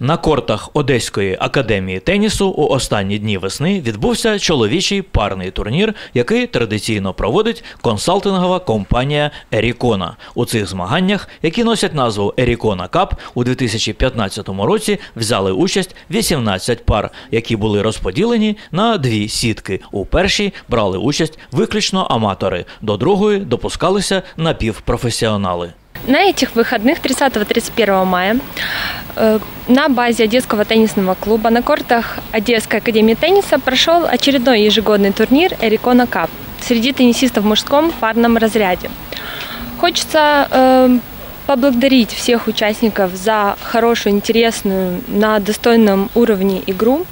На кортах Одеської академії тенісу у останні дні весни відбувся чоловічий парний турнір, який традиційно проводить консалтингова компанія Ерікона. У цих змаганнях, які носять назву Ерікона Кап, у 2015 році взяли участь 18 пар, які були розподілені на дві сітки. У першій брали участь виключно аматори, до другої допускалися напівпрофесіонали. На этих выходных 30-31 мая э, на базе Одесского теннисного клуба на кортах Одесской академии тенниса прошел очередной ежегодный турнир Эрикона Кап среди теннисистов в мужском парном разряде. Хочется э, поблагодарить всех участников за хорошую, интересную, на достойном уровне игру,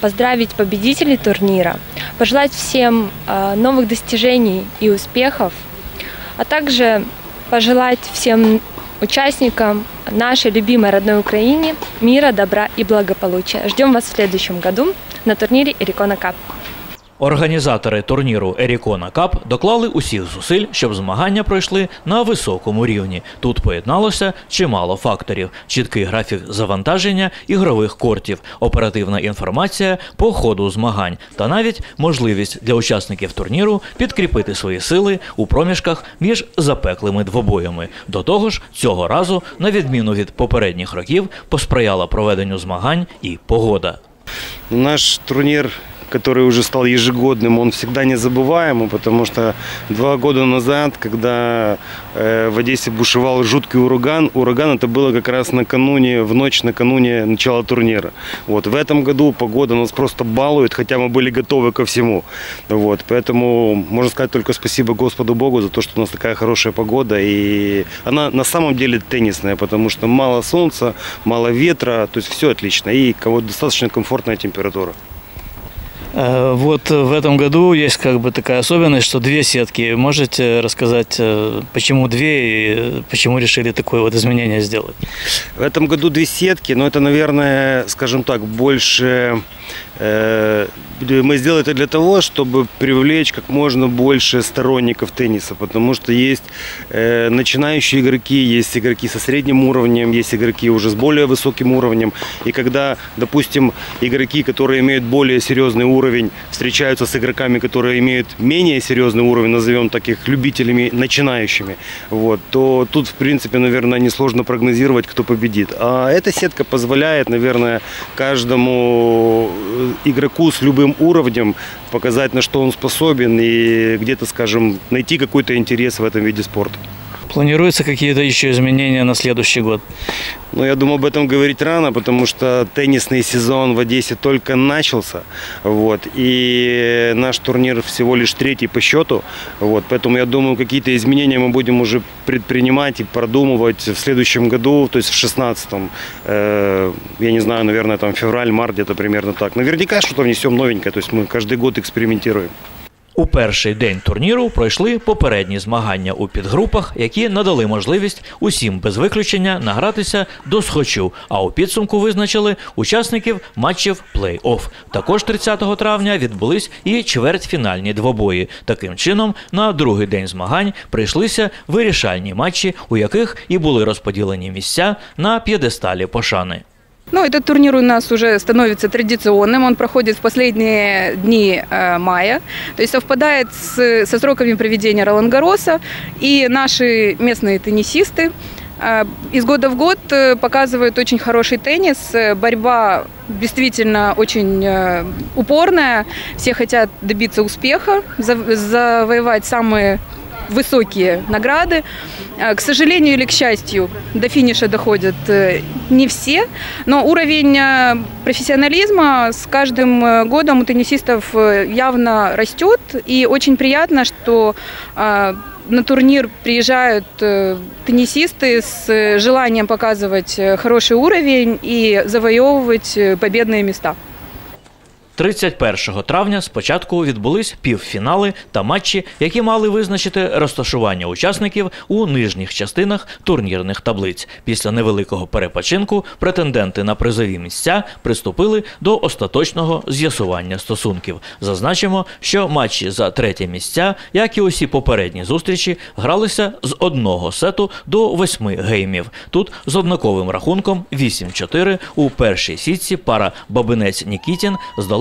поздравить победителей турнира, пожелать всем э, новых достижений и успехов, а также пожелать всем участникам нашей любимой родной Украине мира, добра и благополучия. Ждем вас в следующем году на турнире Эрикона Кап. Організатори турніру Ерікона Кап доклали усіх зусиль, щоб змагання пройшли на високому рівні. Тут поєдналося чимало факторів: чіткий графік завантаження ігрових кортів, оперативна інформація по ходу змагань та навіть можливість для учасників турніру підкріпити свої сили у проміжках між запеклими двобоями. До того ж, цього разу, на відміну від попередніх років, посприяла проведенню змагань і погода. Наш турнир который уже стал ежегодным, он всегда незабываемый, потому что два года назад, когда э, в Одессе бушевал жуткий ураган, ураган это было как раз накануне, в ночь накануне начала турнира. Вот. В этом году погода нас просто балует, хотя мы были готовы ко всему. Вот. Поэтому можно сказать только спасибо Господу Богу за то, что у нас такая хорошая погода. И она на самом деле теннисная, потому что мало солнца, мало ветра, то есть все отлично. И достаточно комфортная температура. Э, Вот в этом году есть как бы такая особенность, что две сетки. Можете рассказать, э, почему две и почему решили такое вот изменение сделать? В этом году две сетки, но это, наверное, скажем так, больше э, мы сделали это для того, чтобы привлечь как можно больше сторонников тенниса, потому что есть э, начинающие игроки, есть игроки со средним уровнем, есть игроки уже с более высоким уровнем. И когда, допустим, игроки, которые имеют более серьезный уровень, встречаются с игроками, которые имеют менее серьезный уровень, назовем таких любителями начинающими, вот, то тут, в принципе, наверное, несложно прогнозировать, кто победит. А эта сетка позволяет, наверное, каждому игроку с любым уровнем показать, на что он способен и где-то, скажем, найти какой-то интерес в этом виде спорта. Планируются какие-то еще изменения на следующий год? Но я думаю, об этом говорить рано, потому что теннисный сезон в Одессе только начался. Вот, и наш турнир всего лишь третий по счету. Вот, поэтому я думаю, какие-то изменения мы будем уже предпринимать и продумывать в следующем году, то есть в 16-м. Э, я не знаю, наверное, там февраль-март где-то примерно так. Наверняка что-то внесем новенькое. То есть мы каждый год экспериментируем. У перший день турніру пройшли попередні змагання у підгрупах, які надали можливість усім без виключення награтися до схочу. А у підсумку визначили учасників матчів плей-офф. Також 30 травня відбулись і чвертьфінальні двобої. Таким чином, на другий день змагань прийшлися вирішальні матчі, у яких і були розподілені місця на п'єдесталі пошани. Ну, этот турнир у нас уже становится традиционным. Он проходит в последние дни э, мая. То есть совпадает с, со сроками проведения Ролан Гароса. И наши местные теннисисты э, из года в год э, показывают очень хороший теннис. Э, Борьба действительно очень э, упорная. Все хотят добиться успеха, зав- завоевать самые высокие награды. Э, К сожалению или к счастью, до финиша доходят э, не все, но уровень э, профессионализма с каждым годом у теннисистов явно растет, и очень приятно, что на турнир приезжают теннисисты с желанием показывать хороший уровень и завоевывать победные места. 31 травня спочатку відбулись півфінали та матчі, які мали визначити розташування учасників у нижніх частинах турнірних таблиць. Після невеликого перепочинку претенденти на призові місця приступили до остаточного з'ясування стосунків. Зазначимо, що матчі за третє місця, як і усі попередні зустрічі, гралися з одного сету до восьми геймів. Тут з однаковим рахунком 8-4 у першій сітці пара Бабинець Нікітін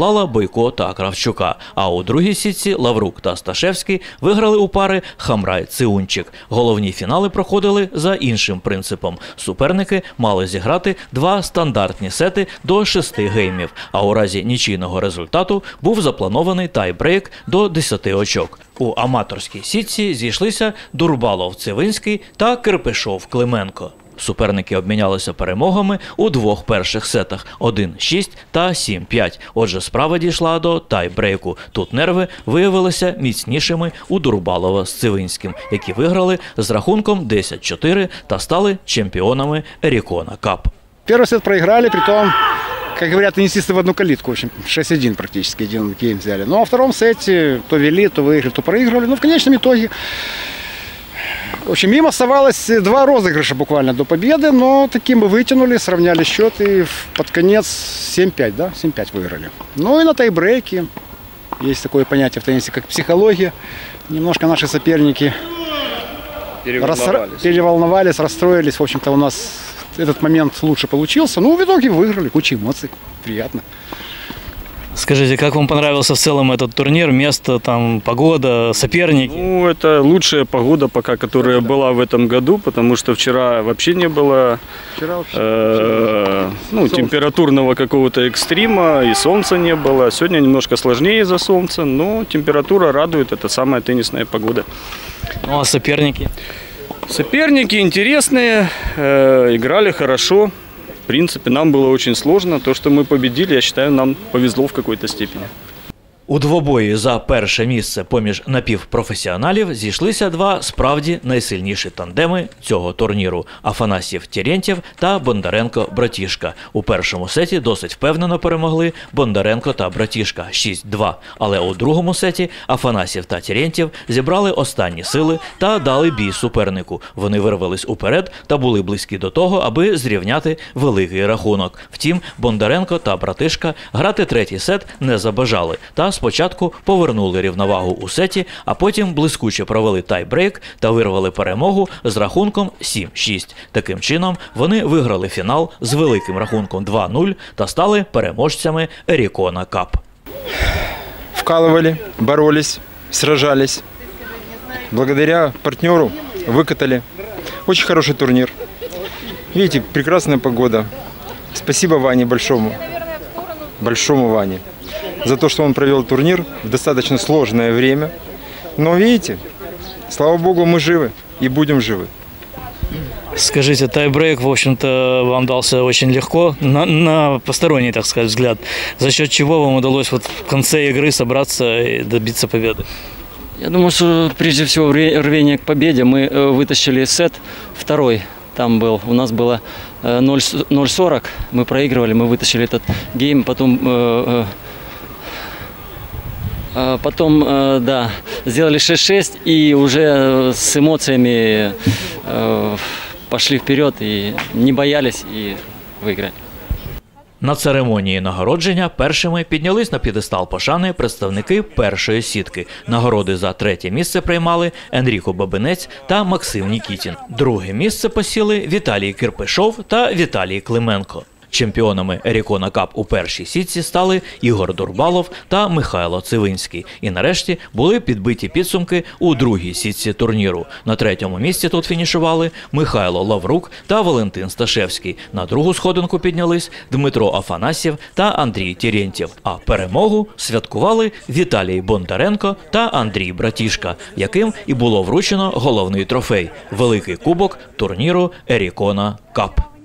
здолала Бойко та Кравчука. А у другій сітці Лаврук та Сташевський виграли у пари Хамрай Циунчик. Головні фінали проходили за іншим принципом. Суперники мали зіграти два стандартні сети до шести геймів. А у разі нічийного результату був запланований тайбрейк до 10 очок. У аматорській сітці зійшлися Дурбалов Цивинський та Кирпишов Клименко. Суперники обмінялися перемогами у двох перших сетах 1-6 та 7-5. Отже, справа дійшла до тайбрейку. Тут нерви виявилися міцнішими у Дурбалова з Цивинським, які виграли з рахунком 10-4 та стали чемпіонами Ерікона Кап. Первый сет проиграли, притом, как говорят, теннисисты в одну калитку. В общем, 6-1 практически один гейм взяли. Ну, а в втором сете то вели, то выиграли, то проигрывали. Но в конечном итоге, в общем, им оставалось два розыгрыша буквально до победы, но таким мы вытянули, сравняли счет и под конец 7-5, да, 7-5 выиграли. Ну и на тайбрейке, есть такое понятие в теннисе, как психология. Немножко наши соперники Расстро- переволновались, расстроились. В общем-то, у нас этот момент лучше получился. Ну, в итоге выиграли, куча эмоций. Приятно. Скажите, как вам понравился в целом этот турнир? Место, там, погода, соперники? Ну, это лучшая погода пока, которая была в этом году, потому что вчера вообще не было Вчера вообще... э, ну, температурного какого-то экстрима, и солнца не было. Сегодня немножко сложнее из-за солнца, но температура радует, это самая теннисная погода. Ну, а соперники? Соперники интересные, э, играли хорошо. В принципе, нам было очень сложно. То, что мы победили, я считаю, нам повезло в какой-то степени. У двобої за перше місце поміж напівпрофесіоналів зійшлися два справді найсильніші тандеми цього турніру: Афанасьєв Терентєв та Бондаренко Братішка. У першому сеті досить впевнено перемогли Бондаренко та Братішка 6-2. Але у другому сеті Афанасьєв та Терентєв зібрали останні сили та дали бій супернику. Вони вирвались уперед та були близькі до того, аби зрівняти великий рахунок. Втім, Бондаренко та Братишка грати третій сет не забажали та спочатку повернули рівновагу у сеті, а потім блискуче провели тайбрейк та вирвали перемогу з рахунком 7-6. Таким чином вони виграли фінал з великим рахунком 2-0 та стали переможцями Ерікона Кап. вкалывали, боролись, сражались. Благодаря партнеру выкатали. Очень хороший турнир. Видите, прекрасная погода. Спасибо Ване большому. Большому Ване. За то, что он провел турнир в достаточно сложное время. Но видите, слава богу, мы живы и будем живы. Скажите, тайбрейк, в общем-то, вам дался очень легко, на, на посторонний, так сказать, взгляд. За счет чего вам удалось вот в конце игры собраться и добиться победы? Я думаю, что прежде всего рве- рвение к победе. Мы э, вытащили сет второй. Там был, у нас было э, 0 с- 0.40. Мы проигрывали, мы вытащили этот гейм. Потом, э, э, э, потом э, да, сделали 6-6 и уже э, с эмоциями э, пошли вперед и не боялись и выиграли. На церемонії нагородження першими піднялись на п'єдестал пошани представники першої сітки. Нагороди за третє місце приймали Енріко Бабинець та Максим Нікітін. Друге місце посіли Віталій Кирпишов та Віталій Клименко. Чемпіонами Ерікона Кап у першій сітці стали Ігор Дурбалов та Михайло Цивинський. І нарешті були підбиті підсумки у другій сітці турніру. На третьому місці тут фінішували Михайло Лаврук та Валентин Сташевський. На другу сходинку піднялись Дмитро Афанасьєв та Андрій Терентєв. А перемогу святкували Віталій Бондаренко та Андрій Братішка, яким і було вручено головний трофей великий кубок турніру Ерікона Кап.